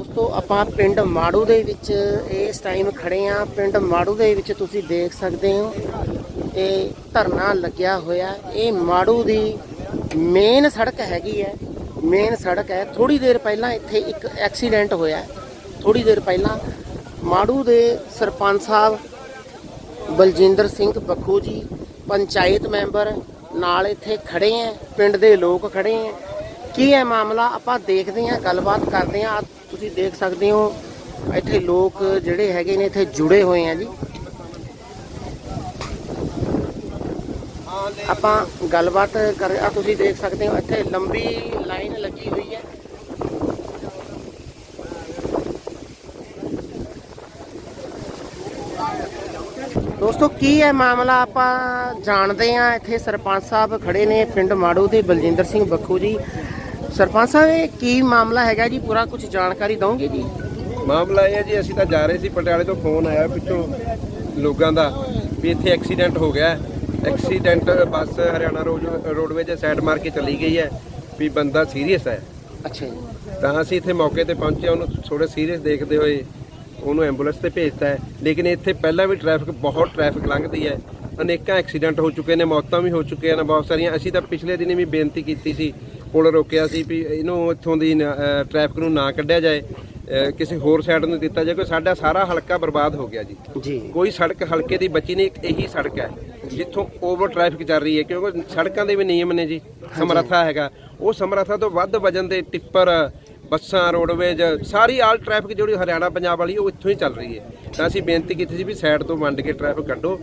ਦੋਸਤੋ, ਆਪਾਂ ਪਿੰਡ ਮਾੜੂ ਦੇ ਵਿੱਚ ਇਸ ਟਾਈਮ ਖੜੇ ਆ ਪਿੰਡ ਮਾੜੂ ਦੇ ਵਿੱਚ ਤੁਸੀਂ ਦੇਖ ਸਕਦੇ ਹੋ ਇਹ ਧਰਨਾ ਲੱਗਿਆ ਹੋਇਆ। ਇਹ ਮਾੜੂ ਦੀ ਮੇਨ ਸੜਕ ਹੈਗੀ ਹੈ। ਮੇਨ ਸੜਕ ਹੈ। ਥੋੜੀ ਦੇਰ ਪਹਿਲਾਂ ਇੱਥੇ ਇੱਕ ਐਕਸੀਡੈਂਟ ਹੋਇਆ ਥੋੜੀ ਦੇਰ ਪਹਿਲਾਂ ਮਾੜੂ ਦੇ ਸਰਪੰਚ ਸਾਹਿਬ ਬਲਜਿੰਦਰ ਸਿੰਘ ਬੱਖੂ ਜੀ, ਪੰਚਾਇਤ ਮੈਂਬਰ ਨਾਲ ਇੱਥੇ ਖੜੇ ਆ ਪਿੰਡ ਦੇ ਲੋਕ ਖੜੇ ਆ ਕੀ ਹੈ ਮਾਮਲਾ? ਆਪਾਂ ਦੇਖਦੇ ਹਾਂ, ਗੱਲਬਾਤ ਕਰਦੇ ਹਾਂ। ਤੁਸੀਂ ਦੇਖ ਸਕਦੇ ਹੋ, ਇੱਥੇ ਲੋਕ ਜਿਹੜੇ ਹੈਗੇ ਨੇ ਇੱਥੇ ਜੁੜੇ ਹੋਏ ਆ ਜੀ। ਆਪਾਂ ਗੱਲਬਾਤ ਕਰ ਆ ਤੁਸੀਂ ਦੇਖ ਸਕਦੇ ਹੋ, ਇੱਥੇ ਲੰਬੀ ਲਾਈਨ ਲੱਗੀ ਹੋਈ ਹੈ। ਦੋਸਤੋ, ਕੀ ਹੈ ਮਾਮਲਾ ਆਪਾਂ ਜਾਣਦੇ ਆ ਇੱਥੇ ਸਰਪੰਚ ਸਾਹਿਬ ਖੜੇ ਨੇ, ਪਿੰਡ ਮਾੜੂ ਦੇ ਬਲਜਿੰਦਰ ਸਿੰਘ ਬੱਖੂ ਜੀ। ਸਰਪੰਚ ਸਾਹਿਬ ਇਹ ਕੀ ਮਾਮਲਾ ਹੈਗਾ ਜੀ? ਪੂਰਾ ਕੁਝ ਜਾਣਕਾਰੀ ਦਵੋਗੇ ਜੀ? ਮਾਮਲਾ ਇਹ ਹੈ ਜੀ ਅਸੀਂ ਤਾਂ ਜਾ ਰਹੇ ਸੀ ਪਟਿਆਲੇ ਤੋਂ ਫੋਨ ਆਇਆ ਪਿੱਛੋਂ ਲੋਕਾਂ ਦਾ ਵੀ ਇੱਥੇ ਐਕਸੀਡੈਂਟ ਹੋ ਗਿਆ। Accident bus Haryana road roadways side ਮਾਰ ਕੇ ਚਲੀ ਗਈ ਹੈ ਵੀ ਬੰਦਾ ਸੀਰੀਅਸ ਹੈ। ਅੱਛਾ ਜੀ। ਤਾਂ ਅਸੀਂ ਇੱਥੇ ਮੌਕੇ ਤੇ ਪਹੁੰਚੇ ਉਹਨੂੰ ਥੋੜਾ ਸੀਰੀਅਸ ਦੇਖਦੇ ਹੋਏ ਉਹਨੂੰ ਐਂਬੂਲੈਂਸ ਤੇ ਭੇਜਤਾ ਹੈ। ਲੇਕਿਨ ਇੱਥੇ ਪਹਿਲਾਂ ਵੀ ਟ੍ਰੈਫਿਕ ਬਹੁਤ ਟ੍ਰੈਫਿਕ ਲੰਘਦੀ ਹੈ। ਅਨੇਕਾਂ ਐਕਸੀਡੈਂਟ ਹੋ ਚੁੱਕੇ ਨੇ ਮੌਤਾਂ ਵੀ ਹੋ ਚੁੱਕੀਆਂ ਨੇ ਬਹੁਤ ਸਾਰੀਆਂ। ਅਸੀਂ ਤਾਂ ਪਿਛਲੇ ਦਿਨੀ ਵੀ ਬੇਨਤੀ ਕੀਤੀ ਸੀ ਪੁਲ ਰੋਕਿਆ ਸੀ ਵੀ ਇਹਨੂੰ ਇੱਥੋਂ ਦੀ ਟ੍ਰੈਫਿਕ ਨੂੰ ਨਾ ਕੱਢਿਆ ਜਾਏ ਕਿਸੇ ਹੋਰ ਸਾਈਡ ਨੂੰ ਦਿੱਤਾ ਜਾਏ ਕੋਈ ਸਾਡਾ ਸਾਰਾ ਹਲਕਾ ਬਰਬਾਦ ਹੋ ਗਿਆ ਜੀ। ਕੋਈ ਸੜਕ ਹਲਕੇ ਦੀ ਬਚੀ ਨਹੀਂ ਇਹੀ ਸੜਕ ਹੈ ਜਿੱਥੋਂ ਓਵਰ ਟ੍ਰੈਫਿਕ ਚੱਲ ਰਹੀ ਹੈ ਕਿਉਂਕਿ ਸੜਕਾਂ ਦੇ ਵੀ ਨਿਯਮ ਨੇ ਜੀ ਸਮਰੱਥਾ ਹੈਗਾ। ਉਹ ਸਮਰੱਥਾ ਤੋਂ ਵੱਧ ਵਜਨ ਦੇ ਟਿੱਪਰ ਬੱਸਾਂ ਰੋਡਵੇਜ ਸਾਰੀ ਆਲ ਟ੍ਰੈਫਿਕ ਜਿਹੜੀ ਹਰਿਆਣਾ ਪੰਜਾਬ ਵਾਲੀ ਉਹ ਇੱਥੋਂ ਹੀ ਚੱਲ ਰਹੀ ਹੈ। ਤਾਂ ਅਸੀਂ ਬੇਨਤੀ ਕੀਤੀ ਸੀ ਵੀ ਸਾਈਡ ਤੋਂ ਵੰਡ ਕੇ ਟ੍ਰੈਫਿਕ ਕੱਢੋ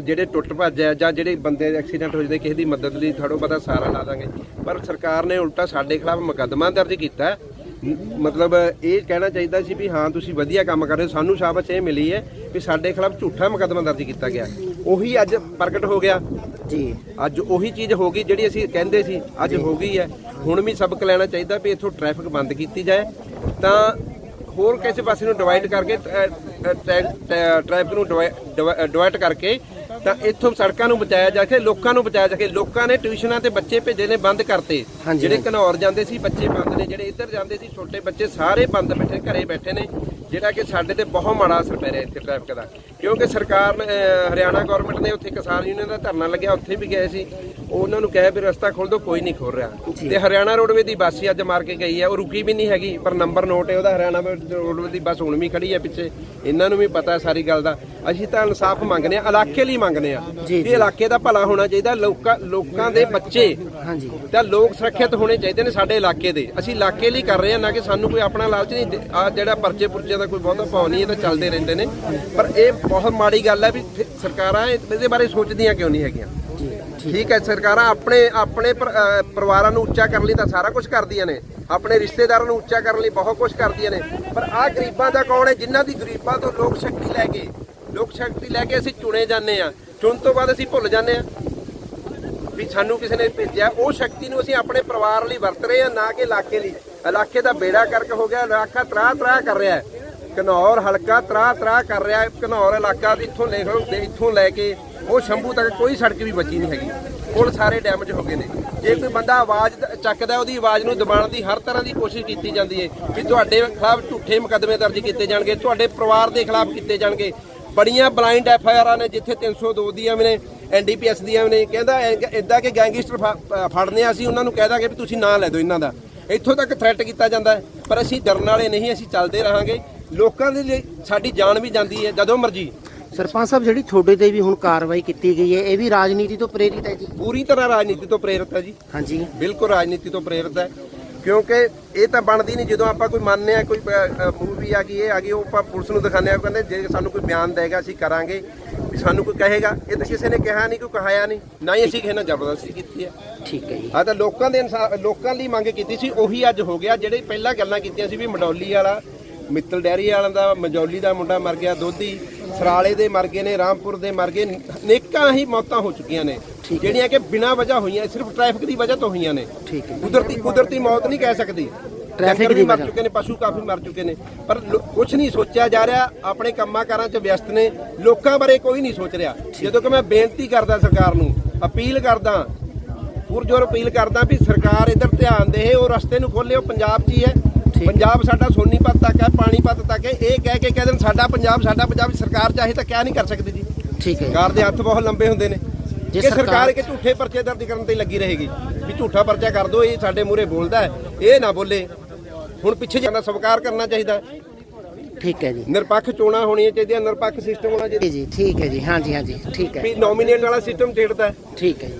ਜਿਹੜੇ ਟੁੱਟ ਭੱਜ ਹੈ ਜਾਂ ਜਿਹੜੇ ਬੰਦੇ ਐਕਸੀਡੈਂਟ ਹੋ ਜਾਂਦੇ ਕਿਸੇ ਦੀ ਮਦਦ ਲਈ ਥੋੜੋ ਪਤਾ ਸਾਰਾ ਲਾ ਦਾਂਗੇ। ਪਰ ਸਰਕਾਰ ਨੇ ਉਲਟਾ ਸਾਡੇ ਖਿਲਾਫ ਮੁਕੱਦਮਾ ਦਰਜ ਕੀਤਾ। ਮਤਲਬ ਇਹ ਕਹਿਣਾ ਚਾਹੀਦਾ ਸੀ ਵੀ ਹਾਂ ਤੁਸੀਂ ਵਧੀਆ ਕੰਮ ਕਰ ਰਹੇ ਹੋ ਸਾਨੂੰ ਸ਼ਾਬਾਸ਼ ਇਹ ਮਿਲੀ ਹੈ ਵੀ ਸਾਡੇ ਖਿਲਾਫ ਝੂਠਾ ਮੁਕੱਦਮਾ ਦਰਜ ਕੀਤਾ ਗਿਆ। ਉਹੀ ਅੱਜ ਪ੍ਰਗਟ ਹੋ ਗਿਆ। ਜੀ। ਅੱਜ ਉਹੀ ਚੀਜ਼ ਹੋ ਗਈ ਜਿਹੜੀ ਅਸੀਂ ਕਹਿੰਦੇ ਸੀ ਅੱਜ ਹੋ ਗਈ ਹੈ। ਹੁਣ ਵੀ ਸਬਕ ਲੈਣਾ ਚਾਹੀਦਾ ਵੀ ਇੱਥੋਂ ਟ੍ਰੈਫਿਕ ਬੰਦ ਕੀਤੀ ਜਾਏ। ਤਾਂ ਹੋਰ ਕਿਸੇ ਪਾਸੇ ਨੂੰ ਡਿਵਾਈਡ ਕਰਕੇ ਟ੍ਰੈਫਿਕ ਨੂੰ ਡਿਵਾਈਡ ਕਰਕੇ ਤਾਂ ਇੱਥੋਂ ਸੜਕਾਂ ਨੂੰ ਬਚਾਇਆ ਜਾ ਕੇ ਲੋਕਾਂ ਨੂੰ ਬਚਾਇਆ ਜਾ ਕੇ ਲੋਕਾਂ ਨੇ ਟਿਊਸ਼ਨਾਂ ਤੇ ਬੱਚੇ ਭੇਜੇ ਨੇ ਬੰਦ ਕਰਤੇ। ਜਿਹੜੇ ਘਨੌਰ ਜਾਂਦੇ ਸੀ ਬੱਚੇ ਬੰਦ ਨੇ ਜਿਹੜੇ ਇੱਧਰ ਜਾਂਦੇ ਸੀ ਛੋਟੇ ਬੱਚੇ ਸਾਰੇ ਬੰਦ ਬੈਠੇ ਘਰੇ ਬੈਠੇ ਨੇ ਜਿਹੜਾ ਕਿ ਸਾਡੇ ਤੇ ਬਹੁਤ ਮਾੜਾ ਅਸਰ ਪੈ ਰਿਹਾ ਇੱਥੇ ਟ੍ਰੈਫਿਕ ਦਾ। ਕਿਉਂਕਿ ਸਰਕਾਰ ਨੇ ਹਰਿਆਣਾ ਗਵਰਨਮੈਂਟ ਨੇ ਉੱਥੇ ਕਿਸਾਨ ਯੂਨੀਅਨ ਦਾ ਧਰਨਾ ਲੱਗਿਆ ਉੱਥੇ ਵੀ ਗਏ ਸੀ। ਉਹਨਾਂ ਨੂੰ ਕਿਹਾ ਵੀ ਰਸਤਾ ਖੋਲ ਦਿਓ ਕੋਈ ਨਹੀਂ ਖੋਲ ਰਿਹਾ। ਤੇ ਹਰਿਆਣਾ ਰੋਡਵੇ ਦੀ ਬੱਸ ਅੱਜ ਮਾਰ ਕੇ ਗਈ ਹੈ ਉਹ ਰੁਕੀ ਵੀ ਨਹੀਂ ਹੈਗੀ ਪਰ ਨੰਬਰ ਨੋਟ ਹੈ ਉਹਦਾ ਹਰਿਆਣਾ ਰੋਡਵੇ ਦੀ ਬੱਸ ਹੁਣ ਵੀ ਖੜੀ ਹੈ ਪਿੱਛੇ। ਇਹਨਾਂ ਨੂੰ ਵੀ ਪਤਾ ਸਾਰੀ ਗੱਲ ਦਾ। ਅਸੀਂ ਤਾਂ ਇਨਸਾਫ ਮੰਗਨੇ ਆ ਇਲਾਕੇ ਲਈ ਮੰਗਨੇ ਆ ਜੀ, ਵੀ ਇਲਾਕੇ ਦਾ ਭਲਾ ਹੋਣਾ ਚਾਹੀਦਾ ਲੋਕਾਂ ਲੋਕਾਂ ਦੇ ਬੱਚੇ। ਹਾਂਜੀ। ਤਾਂ ਲੋਕ ਸੁਰੱਖਿਅਤ ਹੋਣੇ ਚਾਹੀਦੇ ਨੇ ਸਾਡੇ ਇਲਾਕੇ ਦੇ। ਅਸੀਂ ਇਲਾਕੇ ਲਈ ਕਰ ਰਹੇ ਹਾਂ ਨਾ ਕਿ ਸਾਨੂੰ ਕੋਈ ਆਪਣਾ ਲਾਲਚ ਨਹੀਂ। ਆ ਜਿਹੜਾ ਪਰਚੇ ਪੁਰਚੇ ਦਾ ਕੋਈ ਬਹੁਤਾ ਭਾਅ ਨਹੀਂ ਇਹ ਤਾਂ ਚੱਲਦੇ ਰਹਿੰਦੇ ਨੇ। ਪਰ ਇਹ ਬਹੁਤ ਮਾੜੀ ਗੱਲ ਹੈ ਵੀ ਫਿਰ ਸਰਕਾਰਾਂ ਇਹ- ਇਹਦੇ ਬਾਰੇ ਸੋਚਦੀਆਂ ਕਿਉਂ ਨਹੀਂ ਹੈਗੀਆਂ? ਠੀਕ ਹੈ ਸਰਕਾਰਾਂ ਆਪਣੇ ਆਪਣੇ ਪਰ- ਅਹ ਪਰਿਵਾਰਾਂ ਨੂੰ ਉੱਚਾ ਕਰਨ ਲਈ ਤਾਂ ਸਾਰਾ ਕੁਝ ਕਰਦੀਆਂ ਨੇ। ਆਪਣੇ ਰਿਸ਼ਤੇਦਾਰਾਂ ਨੂੰ ਉੱਚਾ ਕਰਨ ਲਈ ਬਹੁਤ ਕੁਝ ਕਰਦੀਆਂ ਨੇ। ਪਰ ਆਹ ਗਰੀਬਾਂ ਦਾ ਕੌਣ ਹੈ? ਜਿਨ੍ਹਾਂ ਦੀ ਗਰੀਬਾਂ ਤੋਂ ਲੋਕ ਸ਼ਕਤੀ ਲੈ ਕੇ ਲੋਕ ਸ਼ਕਤੀ ਲੈ ਕੇ ਅਸੀਂ ਚੁਣੇ ਜਾਂਦੇ ਆ ਚੁਣ ਤੋਂ ਬਾਅਦ ਅਸੀਂ ਭੁੱਲ ਜਾਂਦੇ ਆ ਵੀ ਸਾਨੂੰ ਕਿਸੇ ਨੇ ਭੇਜਿਆ। ਉਹ ਸ਼ਕਤੀ ਨੂੰ ਅਸੀਂ ਆਪਣੇ ਪਰਿਵਾਰ ਲਈ ਵਰਤ ਰਹੇ ਹਾਂ, ਨਾ ਕਿ ਇਲਾਕੇ ਲਈ। ਇਲਾਕੇ ਦਾ ਬੇੜਾ ਕਰਕੇ ਹੋ ਗਿਆ, ਇਲਾਕਾ ਤਰਾ ਤਰਾ ਕਰ ਰਿਹਾ ਹੈ। ਘਨੌਰ ਹਲਕਾ ਤਰਾ ਤਰਾ ਕਰ ਰਿਹਾ ਹੈ। ਘਨੌਰ ਇਲਾਕਾ ਵੀ ਇੱਥੋਂ ਲੈ ਕੇ ਇੱਥੋਂ ਲੈ ਕੇ ਉਹ ਸ਼ੰਭੂ ਤੱਕ ਕੋਈ ਸੜਕ ਵੀ ਬਚੀ ਨਹੀਂ ਹੈਗੀ। ਪੁਲ ਸਾਰੇ ਡੈਮੇਜ ਹੋ ਗਏ ਨੇ। ਜੇ ਕੋਈ ਬੰਦਾ ਆਵਾਜ਼ ਚੱਕਦਾ ਉਹਦੀ ਆਵਾਜ਼ ਨੂੰ ਦਬਾਉਣ ਦੀ ਹਰ ਤਰ੍ਹਾਂ ਦੀ ਕੋਸ਼ਿਸ਼ ਕੀਤੀ ਜਾਂਦੀ ਹੈ ਵੀ ਤੁਹਾਡੇ ਖਿਲਾਫ ਝੂਠੇ ਮੁਕੱਦਮੇ ਦਰਜ ਕੀਤੇ ਜਾਣਗੇ, ਤੁਹਾਡੇ ਪਰਿਵਾਰ ਦੇ ਖਿਲਾਫ ਕੀਤੇ ਜਾਣਗੇ। ਬੜੀਆਂ ਬਲਾਈਂਡ ਐਫ ਆਈ ਆਰਾਂ ਨੇ ਜਿੱਥੇ 302 ਦੀਆਂ ਵੀ ਨੇ ਐਨਡੀਪੀਐਸ ਦੀਆਂ ਵੀ ਨੇ ਕਹਿੰਦਾ ਇਦਾਂ ਕਿ ਗੈਂਗਸਟਰ ਫੜਨੇ ਆ ਅਸੀਂ ਉਹਨਾਂ ਨੂੰ ਕਹਿ ਦਾਂਗੇ ਵੀ ਤੁਸੀਂ ਨਾਂ ਲੈ ਦਿਓ ਇਹਨਾਂ ਦਾ। ਇੱਥੋਂ ਤੱਕ ਥ੍ਰੈਟ ਕੀਤਾ ਜਾਂਦਾ ਹੈ ਪਰ ਅਸੀਂ ਡਰਨ ਵਾਲੇ ਨਹੀਂ ਅਸੀਂ ਚੱਲਦੇ ਰਹਾਂਗੇ। ਲੋਕਾਂ ਦੇ ਲਈ ਸਾਡੀ ਜਾਨ ਵੀ ਜਾਂਦੀ ਹੈ ਜਦੋਂ ਮਰਜ਼ੀ। ਸਰਪੰਚ ਸਾਹਿਬ ਜਿਹੜੀ ਤੁਹਾਡੇ ਤੇ ਵੀ ਹੁਣ ਕਾਰਵਾਈ ਕੀਤੀ ਗਈ ਹੈ ਇਹ ਵੀ ਰਾਜਨੀਤੀ ਤੋਂ ਪ੍ਰੇਰਿਤ ਹੈ ਜੀ? ਪੂਰੀ ਤਰ੍ਹਾਂ ਰਾਜਨੀਤੀ ਤੋਂ ਪ੍ਰੇਰਿਤ ਹੈ ਜੀ। ਹਾਂਜੀ। ਬਿਲਕੁਲ ਰਾਜਨੀਤੀ ਤੋਂ ਪ੍ਰੇਰਿਤ ਹੈ। ਕਿਉਂਕਿ ਇਹ ਤਾਂ ਬਣਦੀ ਨਹੀਂ ਜਦੋਂ ਆਪਾਂ ਕੋਈ ਮੰਨਦੇ ਆ ਕੋਈ ਮੂਵੀ ਆ ਗਈ ਇਹ ਆ ਗਈ ਉਹ ਆਪਾਂ ਪੁਲਿਸ ਨੂੰ ਦਿਖਾਉਂਦੇ ਆ ਕਹਿੰਦੇ ਜੇ ਸਾਨੂੰ ਕੋਈ ਬਿਆਨ ਦੇਗਾ ਅਸੀਂ ਕਰਾਂਗੇ। ਵੀ ਸਾਨੂੰ ਕੋਈ ਕਹੇਗਾ ਇਹ ਤਾਂ ਕਿਸੇ ਨੇ ਕਿਹਾ ਨਹੀਂ ਕੋਈ ਕਹਾਇਆ ਨਹੀਂ ਨਾ ਹੀ ਅਸੀਂ ਕਿਸੇ ਨਾਲ ਜ਼ਬਰਦਸਤੀ ਕੀਤੀ ਹੈ। ਠੀਕ ਹੈ ਜੀ। ਆ ਤਾਂ ਲੋਕਾਂ ਦੇ ਇਨਸਾਫ ਲੋਕਾਂ ਲਈ ਮੰਗ ਕੀਤੀ ਸੀ ਉਹੀ ਅੱਜ ਹੋ ਗਿਆ ਜਿਹੜੇ ਪਹਿਲਾਂ ਗੱਲਾਂ ਕੀਤੀਆਂ ਸੀ ਵੀ ਮੰਡੌਲੀ ਵਾਲਾ ਮਿੱਤਲ ਡੈਰੀ ਵਾਲਿਆਂ ਦਾ ਮਜੌਲੀ ਦਾ ਮੁੰਡਾ ਮਰ ਗਿਆ ਦੋਧੀ ਸਰਾਲੇ ਦੇ ਮਰ ਗਏ ਨੇ ਰਾਮਪੁਰ ਦੇ ਮਰ ਗਏ ਨੇਕਾਂ ਹੀ ਮੌਤਾਂ ਹੋ ਚੁੱਕੀਆਂ ਨੇ। ਜਿਹੜੀਆਂ ਕਿ ਬਿਨਾਂ ਵਜ੍ਹਾ ਹੋਈਆਂ ਸਿਰਫ ਟ੍ਰੈਫਿਕ ਦੀ ਵਜ੍ਹਾ ਤੋਂ ਹੋਈਆਂ ਨੇ। ਠੀਕ ਹੈ। ਕੁਦਰਤੀ ਕੁਦਰਤੀ ਮੌਤ ਨਹੀਂ ਕਹਿ ਸਕਦੀ। ਟ੍ਰੈਫਿਕ ਵੀ ਮਰ। ਚੁੱਕੇ ਨੇ ਪਸ਼ੂ ਕਾਫੀ ਮਰ ਚੁੱਕੇ ਨੇ। ਪਰ ਕੁਝ ਨਹੀਂ ਸੋਚਿਆ ਜਾ ਰਿਹਾ। ਆਪਣੇ ਕੰਮਾਂ ਕਾਰਾਂ 'ਚ ਵਿਅਸਤ ਨੇ। ਲੋਕਾਂ ਬਾਰੇ ਕੋਈ ਨਹੀਂ ਸੋਚ ਰਿਹਾ। ਜਦੋਂ ਕਿ ਮੈਂ ਬੇਨਤੀ ਕਰਦਾ ਸਰਕਾਰ ਨੂੰ ਅਪੀਲ ਕਰਦਾ ਪੁਰਜੋਰ ਅਪੀਲ ਕਰਦਾ ਵੀ ਸਰਕਾਰ ਇਧਰ ਧਿਆਨ ਦੇ ਉਹ ਰਸਤੇ ਨੂੰ ਖੋਲੇ ਉਹ ਪੰਜਾਬ 'ਚ ਹੀ ਹੈ। ਪੰਜਾਬ ਸਾਡਾ ਸੋਨੀਪਤ ਤੱਕ ਹੈ ਪਾਣੀਪਤ ਤੱਕ ਹੈ। ਇਹ ਕਹਿ ਕੇ ਕਹਿ ਦੇਣ ਸਾਡਾ ਪੰਜਾਬ ਸਾਡਾ ਪੰਜਾਬ ਸਰਕਾਰ ਚਾਹੇ ਤਾਂ ਕਿਆ ਨਹੀਂ ਕਰ ਸਕਦੀ ਜੀ। ਠੀਕ ਹੈ। ਸਰਕਾਰ ਦੇ ਹੱਥ ਬਹੁਤ ਲੰਬੇ ਹੁੰਦੇ ਨੇ। ਜੇ ਸਰਕਾਰ ਇੱਕ ਝੂਠੇ ਪਰਚੇ ਦਰਜ ਕਰਨ ਤੇ ਲੱਗੀ ਰਹੇਗੀ ਵੀ ਝੂਠਾ ਪਰਚਾ ਕਰ ਦੋ ਇਹ ਸਾਡੇ ਮੂਹਰੇ ਬੋਲਦਾ ਇਹ ਨਾ ਬੋਲੇ। ਹੁਣ ਪਿੱਛੇ ਜਾਂਦਾ ਸਵੀਕਾਰ ਕਰਨਾ ਚਾਹੀਦਾ। ਠੀਕ ਹੈ ਜੀ। ਨਿਰਪੱਖ ਚੋਣਾਂ ਹੋਣੀਆਂ ਚਾਹੀਦੀਆਂ ਨਿਰਪੱਖ ਸਿਸਟਮ ਹੋਣਾ ਚਾਹੀਦਾ। ਜੀ ਠੀਕ ਹੈ ਜੀ। ਹਾਂਜੀ ਹਾਂਜੀ ਠੀਕ ਹੈ। ਵੀ ਨੋਮੀਨੇਟ ਵਾਲਾ ਸਿਸਟਮ ਛੇੜਦਾ। ਠੀਕ ਹੈ ਜੀ।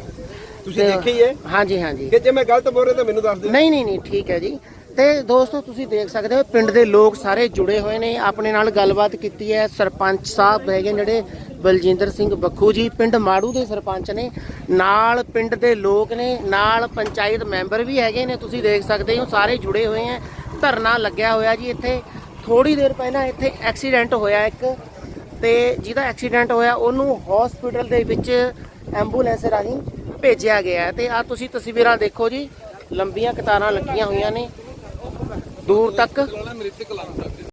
ਤੁਸੀਂ ਹੀ ਹੈ? ਹਾਂਜੀ ਹਾਂਜੀ। ਕਿ ਜੇ ਮੈਂ ਗਲਤ ਬੋਲ ਰਿਹਾ ਤਾਂ ਮੈਨੂੰ ਦੱਸ ਦਿਓ। ਨਹੀਂ ਨਹੀਂ ਨਹੀਂ ਠੀਕ ਹੈ ਜੀ। ਤੇ ਦੋਸਤੋ ਤੁਸੀਂ ਦੇਖ ਸਕਦੇ ਹੋ ਪਿੰਡ ਦੇ ਲੋਕ ਸਾਰੇ ਜੁੜੇ ਹੋਏ ਨੇ। ਆਪਣੇ ਨਾਲ ਗੱਲਬਾਤ ਕੀਤੀ ਹੈ ਸਰਪੰਚ ਸਾਹਿਬ ਹੈਗੇ ਜਿਹੜੇ ਬਲਜਿੰਦਰ ਸਿੰਘ ਬੱਖੂ ਜੀ, ਪਿੰਡ ਮਾੜੂ ਦੇ ਸਰਪੰਚ ਨੇ, ਨਾਲ ਪਿੰਡ ਦੇ ਲੋਕ ਨੇ, ਨਾਲ ਪੰਚਾਇਤ ਮੈਂਬਰ ਵੀ ਹੈਗੇ ਨੇ, ਤੁਸੀਂ ਦੇਖ ਸਕਦੇ ਹੋ, ਸਾਰੇ ਜੁੜੇ ਹੋਏ ਹੈ। ਧਰਨਾ ਲੱਗਿਆ ਹੋਇਆ ਜੀ ਇੱਥੇ। ਥੋੜੀ ਦੇਰ ਪਹਿਲਾਂ ਇੱਥੇ ਐਕਸੀਡੈਂਟ ਹੋਇਆ ਇੱਕ, ਤੇ ਜਿਹਦਾ ਐਕਸੀਡੈਂਟ ਹੋਇਆ, ਉਹਨੂੰ ਹਸਪੀਟਲ ਦੇ ਵਿੱਚ ਐਂਬੂਲੈਂਸ ਰਾਹੀਂ ਭੇਜਿਆ ਗਿਆ ਹੈ। ਤੇ ਆ ਤੁਸੀਂ ਤਸਵੀਰਾਂ ਦੇਖੋ ਜੀ, ਲੰਬੀਆਂ ਕਤਾਰਾਂ ਲੱਗੀਆਂ ਹੋਈਆਂ ਨੇ। ਦੂਰ ਤੱਕ।